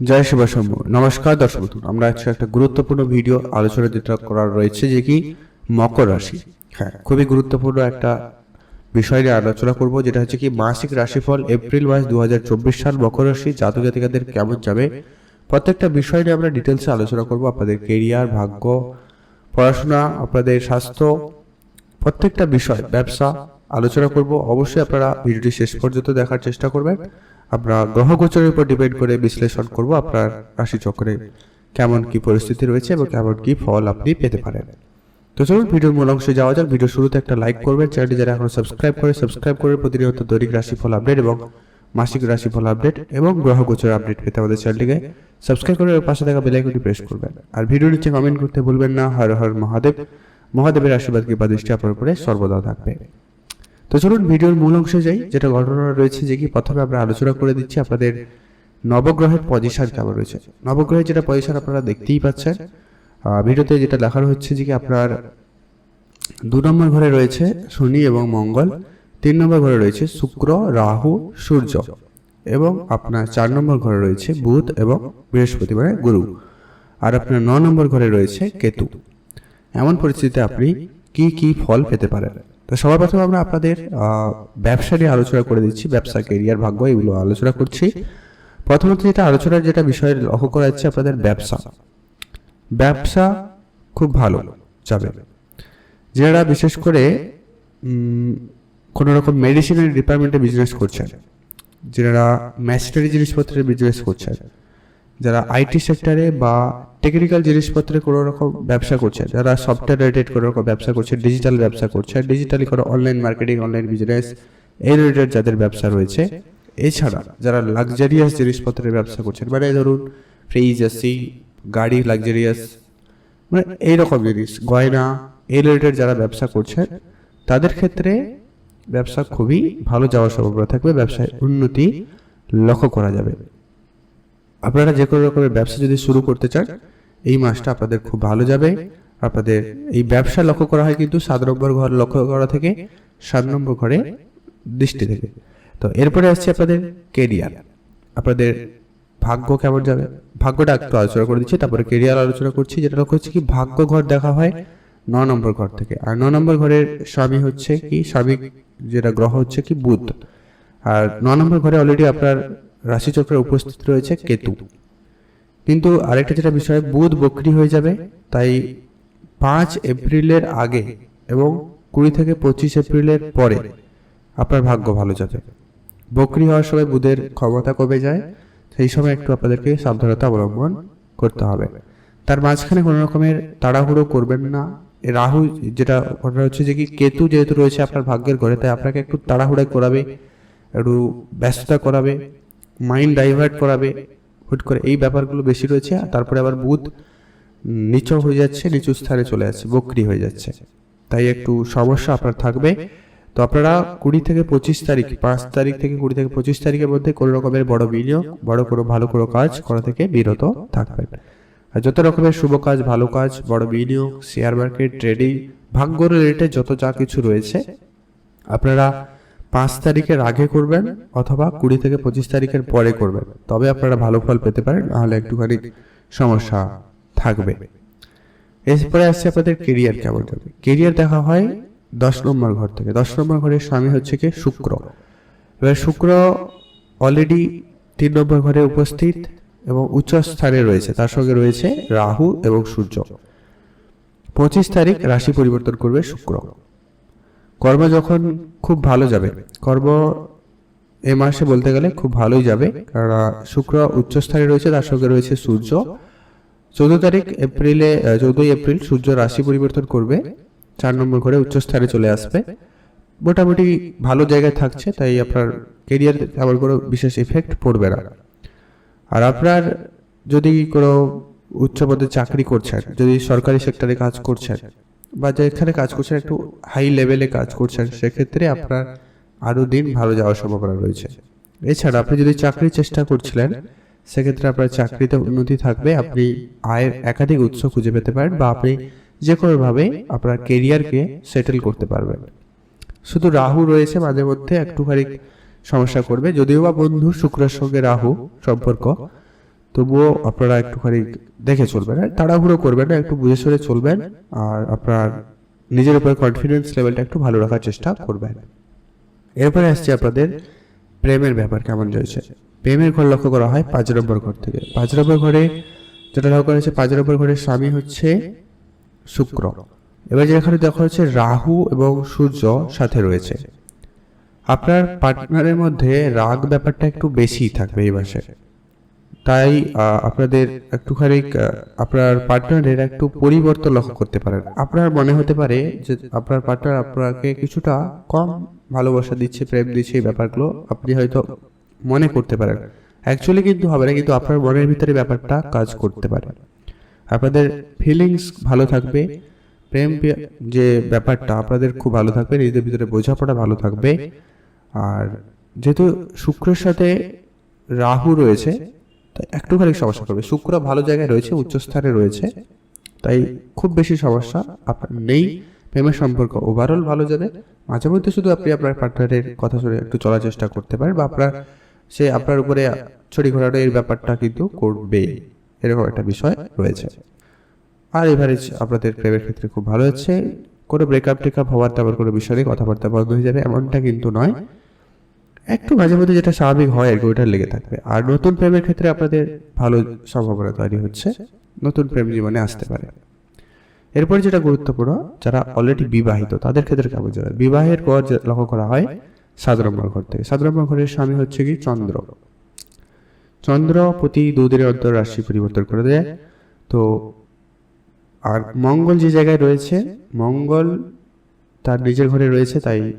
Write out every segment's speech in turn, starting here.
জয় শিব শম্ভু নমস্কার দর্শক আমরা আজকে একটা গুরুত্বপূর্ণ ভিডিও আলোচনা যেটা করার রয়েছে যে কি মকর রাশি। হ্যাঁ খুবই গুরুত্বপূর্ণ একটা বিষয় নিয়ে আলোচনা করব, যেটা হচ্ছে কি মাসিক রাশিফল এপ্রিল মাস দু হাজার চব্বিশ সাল মকর রাশি। জাতক জাতিকাদের কেমন যাবে, প্রত্যেকটা বিষয় নিয়ে আমরা ডিটেলসে আলোচনা করব। আপনাদের কেরিয়ার ভাগ্য, পড়াশোনা, আপনাদের স্বাস্থ্য, প্রত্যেকটা বিষয়, ব্যবসা আলোচনা করব। অবশ্যই আপনারা ভিডিওটি শেষ পর্যন্ত দেখার চেষ্টা করবেন। আমরা গ্রহ গোচরের উপর ডিপেন্ড করে বিশ্লেষণ করব আপনার রাশি চক্রে কেমন কি পরিস্থিতি রয়েছে এবং কেমন কি ফল আপনি পেতে পারেন। তো চলুন ভিডিওর মূল অংশে যাওয়া যাক। ভিডিও শুরুতে একটা লাইক করবেন। চ্যানেলটি যারা এখনও সাবস্ক্রাইব করে সাবস্ক্রাইব করে প্রতিনিয়ত দৈনিক রাশিফল আপডেট এবং মাসিক রাশিফল আপডেট এবং গ্রহ গোচর আপডেট পেতে আমাদের চ্যানেলটিকে সাবস্ক্রাইব করে পাশে থাকা বেলাইকনটি প্রেস করবেন। আর ভিডিও নিচে কমেন্ট করতে ভুলবেন না। হর হর মহাদেব। মহাদেবের আশীর্বাদ কৃপা দৃষ্টি আপনার উপরে সর্বদা থাকবে। তো চলুন ভিডিওর মূল অংশে যাই, যেটা ঘটনা রয়েছে যে কি প্রথমে আমরা আলোচনা করে দিচ্ছি আপনাদের নবগ্রহের পজিশন কেমন রয়েছে। নবগ্রহের যেটা পজিশন আপনারা দেখতেই পাচ্ছেন ভিডিওতে যেটা দেখানো হচ্ছে যে কি আপনার দু নম্বর ঘরে রয়েছে শনি এবং মঙ্গল, তিন নম্বর ঘরে রয়েছে শুক্র, রাহু, সূর্য এবং আপনার চার নম্বর ঘরে রয়েছে বুধ এবং বৃহস্পতি মানে গুরু আর আপনার ন নম্বর ঘরে রয়েছে কেতু। এমন পরিস্থিতিতে আপনি কি কি ফল পেতে পারেন? তো সবার প্রথমে আমরা আপনাদের ব্যবসা নিয়ে আলোচনা করে দিচ্ছি, ব্যবসা কেরিয়ার ভাগ্য এগুলো আলোচনা করছি। প্রথমত যেটা আলোচনার যেটা বিষয় লক্ষ্য করা যাচ্ছে আপনাদের ব্যবসা। ব্যবসা খুব ভালো যাবে। যারা বিশেষ করে কোনো রকম মেডিসিনের ডিপার্টমেন্টে বিজনেস করছেন, যারা ম্যাশনারি জিনিসপত্রের বিজনেস করছেন যারা আইটি সেক্টরে বা টেকনিক্যাল জিনিসপত্রে কোনো রকম ব্যবসা করছে যারা সফটওয়্যার রিলেটেড কোনো রকম ব্যবসা করছে ডিজিটাল ব্যবসা করছে ডিজিটালি কোনো অনলাইন মার্কেটিং অনলাইন বিজনেস এই রিলেটেড যাদের ব্যবসা রয়েছে এছাড়া যারা লাক্সারিয়াস জিনিসপত্রের ব্যবসা করছেন মানে ধরুন ফ্রিজ এসি গাড়ি লাক্সারিয়াস মানে এইরকম জিনিস গয়না এই রিলেটেড যারা ব্যবসা করছেন তাদের ক্ষেত্রে ব্যবসা খুবই ভালো যাওয়ার সম্ভাবনা থাকবে ব্যবসায় উন্নতি লক্ষ্য করা যাবে। আপনারা যে কোনো রকমের ব্যবসা যদি শুরু করতে চান, এই মাসটা আপনাদের খুব ভালো যাবে। আপনাদের এই ব্যবসা লক্ষ্য করা হয় কিন্তু সাত নম্বর ঘর লক্ষ্য করা থেকে সাত নম্বর ঘরে দৃষ্টি থেকে। তো এরপরে আসছে আপনাদের কেরিয়ার আপনাদের ভাগ্য কেমন যাবে? ভাগ্যটা একটু আলোচনা করে দিচ্ছি, তারপরে কেরিয়ার আলোচনা করছি। যেটা লক্ষ্য হচ্ছে কি, ভাগ্য ঘর দেখা হয় ন নম্বর ঘর থেকে। আর ন নম্বর ঘরের স্বামী হচ্ছে কি, স্বামী যেটা গ্রহ হচ্ছে কি, বুধ। আর ন নম্বর ঘরে অলরেডি আপনার রাশিচক্রে উপস্থিত রয়েছে কেতু। কিন্তু আরেকটা যেটা বিষয়, বুধ বক্রি হয়ে যাবে, তাই পাঁচ এপ্রিলের আগে এবং কুড়ি থেকে পঁচিশ এপ্রিলের পরে। আপনার ভাগ্য ভালো যাবে। বক্রি হওয়ার সময় বুধের ক্ষমতা কমে যায়, সেই সময় একটু আপনাদেরকে সাবধানতা অবলম্বন করতে হবে। তার মাঝখানে কোনো রকমের তাড়াহুড়ো করবেন না। রাহু যেটা ঘটনা হচ্ছে যে কি, কেতু যেহেতু রয়েছে আপনার ভাগ্যের ঘরে, তাই আপনাকে একটু তাড়াহুড়া করাবে, একটু ব্যস্ততা করাবে। মাইন্ড ডাইভার্ট করাবে, হুট করে এই ব্যাপারগুলো বেশি রয়েছে, আর তারপরে আবার বুধ নিচু হয়ে যাচ্ছে, নিচু স্থানে চলে যাচ্ছে, বক্রি হয়ে যাচ্ছে। তাই একটু সমস্যা আপনার থাকবে। তো আপনারা কুড়ি থেকে পঁচিশ তারিখ, পাঁচ তারিখ থেকে কুড়ি থেকে পঁচিশ তারিখের মধ্যে কোনো রকমের বড় বিনিয়োগ বড় কোনো ভালো কোনো কাজ করা থেকে বিরত থাকবেন। আর যত রকমের শুভ কাজ, ভালো কাজ, বড় বিনিয়োগ শেয়ার মার্কেট ট্রেডিং ভাগ্য রিলেটেড যত যা কিছু রয়েছে, আপনারা পাঁচ তারিখের আগে করবেন অথবা কুড়ি থেকে পঁচিশ তারিখের পরে করবেন। তবে আপনারা ভালো ফল পেতে পারেন, নাহলে একটুখানি সমস্যা থাকবে। এরপরে আসছে আপনাদের কেরিয়ার কেমন যাবে কেরিয়ার দেখা হয় দশ নম্বর ঘর থেকে। দশ নম্বর ঘরের স্বামী হচ্ছে কি? শুক্র। এবার শুক্র অলরেডি তিন নম্বর ঘরে উপস্থিত এবং উচ্চ স্থানে রয়েছে। তার সঙ্গে রয়েছে রাহু এবং সূর্য। পঁচিশ তারিখ রাশি পরিবর্তন করবে শুক্র। কর্ম যখন খুব ভালো যাবে, কর্ম এ মাসে বলতে গেলে খুব ভালোই যাবে, কারণ শুক্র উচ্চস্থানে রয়েছে, তার সঙ্গে রয়েছে সূর্য। চৌদ্দ তারিখ এপ্রিলে চৌদ্দই এপ্রিল সূর্য রাশি পরিবর্তন করবে, চার নম্বর ঘরে উচ্চস্থানে চলে আসবে। মোটামুটি ভালো জায়গায় থাকছে, তাই আপনার কেরিয়ার তেমন কোনো বিশেষ ইফেক্ট পড়বে না। আর আপনার যদি কোনো উচ্চ পদে চাকরি করছেন, যদি সরকারি সেক্টরে কাজ করছেন বা যেখানে কাজ করছেন, একটু হাই লেভেলে কাজ করছেন, সেক্ষেত্রে আপনার আরও দিন ভালো যাওয়ার সম্ভাবনা রয়েছে। এছাড়া আপনি যদি চাকরির চেষ্টা করছিলেন, সেক্ষেত্রে আপনার চাকরিতে উন্নতি থাকবে আপনি আয়ের একাধিক উৎস খুঁজে পেতে পারেন বা আপনি যে কোনোভাবে আপনার কেরিয়ারকে সেটেল করতে পারবেন। শুধু রাহু রয়েছে মাঝে মধ্যে একটুখানি সমস্যা করবে, যদিও বা বন্ধু শুক্রের সঙ্গে রাহু সম্পর্ক তবুও আপনারা একটুখানি দেখে চলবেন হ্যাঁ? তাড়াহুড়ো করবেন না, একটু বুঝে শুনে চলবেন আর আপনার নিজের উপর কনফিডেন্স লেভেলটা একটু ভালো রাখার চেষ্টা করবেন। এরপরে আসছে আপনাদের প্রেমের ব্যাপার কেমন রয়েছে প্রেমের ঘর লক্ষ্য করা হয় পাঁচ নম্বর ঘর থেকে। পাঁচ নম্বর ঘরে যেটা লক্ষ্য করা হয়েছে, পাঁচ নম্বর ঘরের স্বামী হচ্ছে শুক্র। এবার যেখানে দেখা হচ্ছে রাহু এবং সূর্য সাথে রয়েছে। আপনার পার্টনারের মধ্যে রাগ ব্যাপারটা একটু বেশি থাকবে এই মাসে। তাই আপনাদের একটুখানি আপনার পার্টনারের একটু পরিবর্তন লক্ষ্য করতে পারেন। আপনার মনে হতে পারে যে আপনার পার্টনার আপনাকে কিছুটা কম ভালোবাসা দিচ্ছে, প্রেম দিচ্ছে এই ব্যাপারগুলো আপনি হয়তো মনে করতে পারেন। অ্যাকচুয়ালি কিন্তু হবে না, কিন্তু আপনার মনের ভিতরে ব্যাপারটা কাজ করতে পারে। আপনাদের ফিলিংস ভালো থাকবে, প্রেম যে ব্যাপারটা আপনাদের খুব ভালো থাকবে, নিজেদের ভিতরে বোঝাপড়া ভালো থাকবে। আর যেহেতু শুক্রের সাথে রাহু রয়েছে তাই একটুখানি সমস্যা করবে। শুক্র ভালো জায়গায় রয়েছে, উচ্চস্থানে রয়েছে, তাই খুব বেশি সমস্যা আপনার নেই। প্রেমের সম্পর্ক ওভারঅল ভালো যাবে মাঝে মধ্যে শুধু আপনি আপনার পার্টনারের কথা শুনে একটু চলার চেষ্টা করতে পারেন বা আপনার সে আপনার উপরে ছড়ি ঘোরানো এই ব্যাপারটা কিন্তু করবে। এরকম একটা বিষয় রয়েছে। আর এভারেজ আপনাদের প্রেমের ক্ষেত্রে খুব ভালো হচ্ছে। কোনো ব্রেকআপ টেকআপ হওয়ার তেমন কোনো বিষয় নেই, কথাবার্তা বন্ধ হয়ে যাবে, এমনটা কিন্তু নয়। একটু মাঝে মধ্যে যেটা স্বাভাবিক হয় আর কি ওইটা লেগে থাকবে। আর নতুন প্রেমের ক্ষেত্রে আপনাদের ভালো সম্ভাবনা তৈরি হচ্ছে, নতুন প্রেম জীবনে আসতে পারে। এরপর যেটা গুরুত্বপূর্ণ, যারা অলরেডি বিবাহিত, তাদের ক্ষেত্রে কেমন যাবে বিবাহের যে লক্ষ্য করা হয় সাত ঘর থেকে। সাত ঘরের স্বামী হচ্ছে কি? চন্দ্র। চন্দ্র প্রতি দুদিনের অন্তর রাশি পরিবর্তন করে দেয়। তো আর মঙ্গল যে জায়গায় রয়েছে, মঙ্গল তার নিজের ঘরে রয়েছে, তাই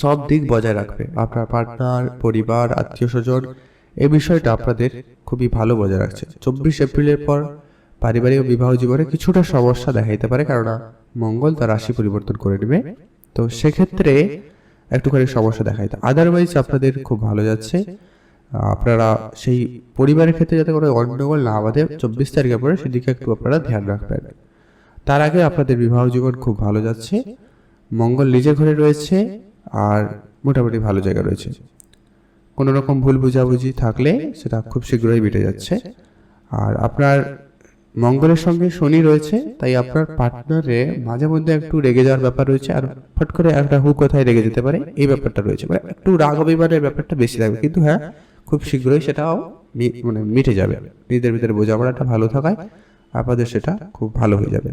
সব দিক বজায় রাখবে। আপনার পার্টনার পরিবার, আত্মীয় স্বজন এই বিষয়টা আপনাদের খুবই ভালো বজায় রাখছে। চব্বিশ এপ্রিলের পর পারিবারিক বিবাহ জীবনে কিছুটা সমস্যা দেখা দিতে পারে, কেননা মঙ্গল তার রাশি পরিবর্তন করে নেবে। তো সেক্ষেত্রে একটুখানি সমস্যা দেখা দিতে আদারওয়াইজ আপনাদের খুব ভালো যাচ্ছে। আপনারা সেই পরিবারের ক্ষেত্রে যাতে কোনো গণ্ডগোল না বাঁধে, চব্বিশ তারিখের পরে সেদিকে একটু আপনারা ধ্যান রাখবেন। তার আগে আপনাদের বিবাহ জীবন খুব ভালো যাচ্ছে। মঙ্গল নিজের ঘরে রয়েছে। আর মোটামুটি ভালো জায়গা রয়েছে। কোনো রকম ভুল বুঝাবুঝি থাকলে সেটা খুব শীঘ্রই মিটে যাচ্ছে। আর আপনার মঙ্গলের সঙ্গে শনি রয়েছে, তাই আপনার পার্টনারে মাঝে মধ্যে একটু রেগে যাওয়ার ব্যাপার রয়েছে, আর ফট করে একটা হু কোথায় রেগে যেতে পারে, এই ব্যাপারটা রয়েছে। মানে একটু রাগ অভিমানের ব্যাপারটা বেশি থাকবে, কিন্তু হ্যাঁ খুব শীঘ্রই সেটাও মানে মিটে যাবে। নিজেদের ভিতরে বোঝাপড়াটা ভালো থাকায় আপনাদের সেটা খুব ভালো হয়ে যাবে।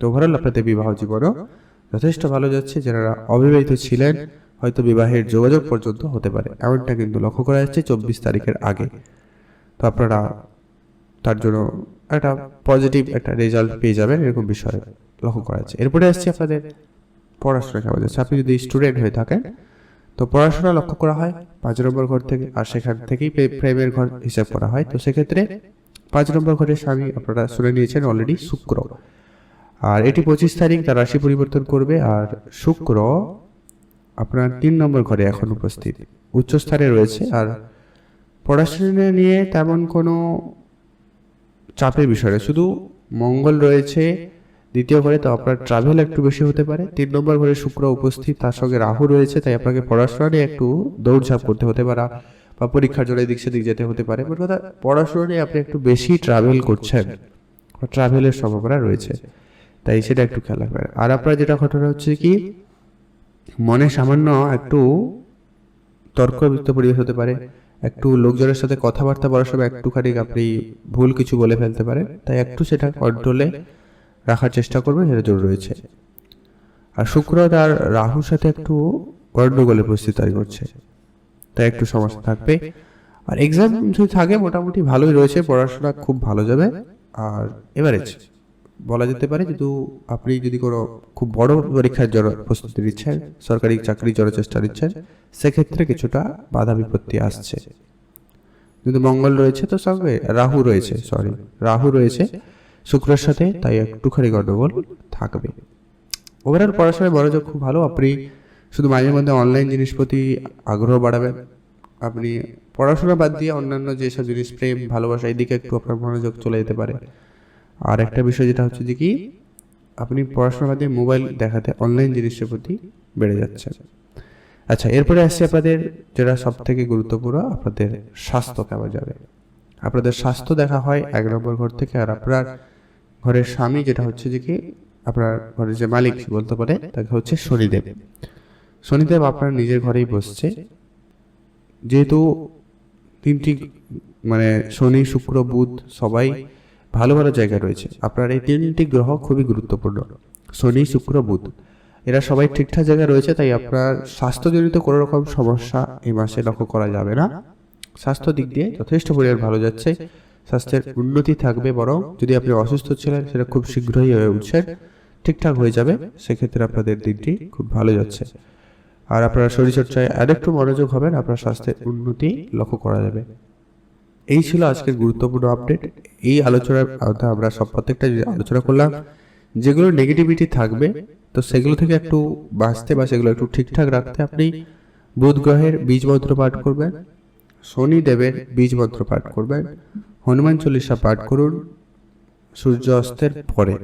তো ওভারঅল আপনাদের বিবাহ জীবনও যথেষ্ট ভালো যাচ্ছে যারা অবিবাহিত ছিলেন, হয়তো বিবাহের যোগাযোগ পর্যন্ত হতে পারে। এমনটা কিন্তু লক্ষ্য করা যাচ্ছে চব্বিশ তারিখের আগে। তো আপনারা তার জন্য একটা পজিটিভ একটা রেজাল্ট পেয়ে যাবেন এরকম বিষয় লক্ষ্য করা যাচ্ছে। এরপরে আসছে আপনাদের পড়াশোনা কেমন যাচ্ছে? আপনি যদি স্টুডেন্ট হয়ে থাকেন, তো পড়াশোনা লক্ষ্য করা হয় পাঁচ নম্বর ঘর থেকে, আর সেখান থেকেই প্রে- প্রেমের ঘর হিসাব করা হয়। তো সেক্ষেত্রে পাঁচ নম্বর ঘরের স্বামী আপনারা শুনে নিয়েছেন অলরেডি শুক্র। আর এটি পঁচিশ তারিখ, তার রাশি পরিবর্তন করবে। আর শুক্র আপনার তিন নম্বর ঘরে এখন উপস্থিত, উচ্চস্থানে রয়েছে। আর পড়াশোনা নিয়ে তেমন কোনো চাপের বিষয় শুধু মঙ্গল রয়েছে দ্বিতীয় ঘরে, তো আপনার ট্রাভেল একটু বেশি হতে পারে। তিন নম্বর ঘরে শুক্র উপস্থিত, তার সঙ্গে রাহু রয়েছে, তাই আপনাকে পড়াশোনা নিয়ে একটু দৌড়ঝাঁপ করতে হতে পারে, বা পরীক্ষার জন্য এদিক সেদিক যেতে হতে পারে। মোট কথা, পড়াশোনা নিয়ে আপনি একটু বেশি ট্রাভেল করছেন ট্রাভেলের সম্ভাবনা রয়েছে। তাই সেটা একটু খেয়াল রাখবেন। আর আপনার যেটা ঘটনা হচ্ছে কি মনে সামান্য একটু তর্কযুক্ত পরিবেশ হতে পারে একটু লোকজনের সাথে কথাবার্তা বলার সময় একটুখানি আপনি ভুল কিছু বলে ফেলতে পারেন তাই একটু সেটা কন্ট্রোলে রাখার চেষ্টা করবেন সেটা জরুরি রয়েছে। আর শুক্র তার রাহুর সাথে একটু গন্ডগোলের পরিস্থিতি তৈরি করছে তাই একটু সমস্যা থাকবে। আর এক্সাম যদি থাকে মোটামুটি ভালোই রয়েছে পড়াশোনা খুব ভালো যাবে। আর এভারেজ বলা যেতে পারে কিন্তু আপনি যদি কোনো খুব বড় পরীক্ষার জন্য প্রস্তুতি নিচ্ছেন, সরকারি চাকরির জন্য চেষ্টা নিচ্ছেন, সেক্ষেত্রে কিছুটা বাধা বিপত্তি আসছে। কিন্তু মঙ্গল রয়েছে, তো সঙ্গে রাহু রয়েছে সরি রাহু রয়েছে, শুক্রের সাথে তাই একটুখানি গন্ডগোল থাকবে। ওভারঅল পড়াশোনায় মনোযোগ খুব ভালো, আপনি শুধু মাঝে মধ্যে অনলাইন জিনিস প্রতি আগ্রহ বাড়াবেন। আপনি পড়াশোনা বাদ দিয়ে অন্যান্য যেসব জিনিস, প্রেম, ভালোবাসা এদিকে একটু আপনার মনোযোগ চলে যেতে পারে। আর একটা বিষয় যেটা হচ্ছে যে কি, আপনি পড়াশোনা বাদ মোবাইল দেখাতে অনলাইন জিনিসের প্রতি বেড়ে যাচ্ছে আচ্ছা এরপরে আসছে আপনাদের যেটা সব থেকে গুরুত্বপূর্ণ, আপনাদের স্বাস্থ্য কেমন যাবে? আপনাদের স্বাস্থ্য দেখা হয় এক নম্বর ঘর থেকে আর আপনার ঘরের স্বামী যেটা হচ্ছে যে কি, আপনার ঘরের যে মালিক বলতে পারে, তাকে হচ্ছে শনিদেব। শনিদেব আপনার নিজের ঘরেই বসছে। যেহেতু তিনটি মানে শনি, শুক্র, বুধ সবাই ভালো ভালো জায়গা রয়েছে। আপনার এই তিনটি গ্রহ খুবই গুরুত্বপূর্ণ। শনি, শুক্র, বুধ। এরা সবাই ঠিকঠাক জায়গায় রয়েছে, তাই আপনার স্বাস্থ্যজনিত কোনো রকম সমস্যা এই মাসে লক্ষ্য করা যাবে না। স্বাস্থ্য দিক দিয়ে যথেষ্ট পরিমাণ ভালো যাচ্ছে। স্বাস্থ্যের উন্নতি থাকবে বরং যদি আপনি অসুস্থ ছিলেন, সেটা খুব শীঘ্রই হয়ে উঠছেন ঠিকঠাক হয়ে যাবে, সেক্ষেত্রে আপনাদের দিনটি খুব ভালো যাচ্ছে। আর আপনারা শরীরচর্চায় আরেকটু মনোযোগ হবেন, আপনার স্বাস্থ্যের উন্নতি লক্ষ্য করা যাবে। এই ছিল আজকের গুরুত্বপূর্ণ আপডেট এই আলোচনার আমরা সব প্রত্যেকটা আলোচনা করলাম, যেগুলো নেগেটিভিটি থাকবে, তো সেগুলো থেকে একটু বাঁচতে বা সেগুলো একটু ঠিকঠাক রাখতে আপনি বুধ গ্রহের বীজ মন্ত্র পাঠ করবেন শনি দেবের বীজ মন্ত্র পাঠ করবেন, হনুমান চল্লিশা পাঠ করুন, সূর্য অস্তের পরে।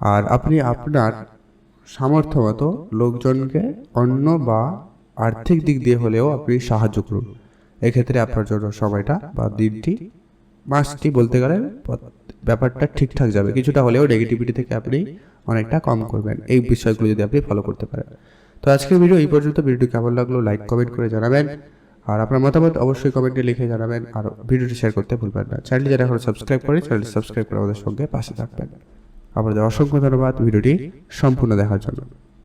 আর আপনি আপনার সামর্থ্য মতো লোকজনকে অন্য বা আর্থিক দিক দিয়ে হলেও আপনি সাহায্য করুন। এক্ষেত্রে আপনার জন্য সময়টা বা দিনটি, মাসটি বলতে গেলে ব্যাপারটা ঠিকঠাক যাবে। কিছুটা হলেও নেগেটিভিটি থেকে আপনি অনেকটা কম করবেন। এই বিষয়গুলো যদি আপনি ফলো করতে পারেন। তো আজকের ভিডিও এই পর্যন্ত। ভিডিওটি কেমন লাগল লাইক কমেন্ট করে জানাবেন। আর আপনার মতামত অবশ্যই কমেন্টে লিখে জানাবেন। আর ভিডিওটি শেয়ার করতে ভুলবেন না। চ্যানেলটি যারা এখন সাবস্ক্রাইব করে চ্যানেলটি সাবস্ক্রাইব করে আমাদের সঙ্গে পাশে থাকবেন। আপনাদের অসংখ্য ধন্যবাদ ভিডিওটি সম্পূর্ণ দেখার জন্য।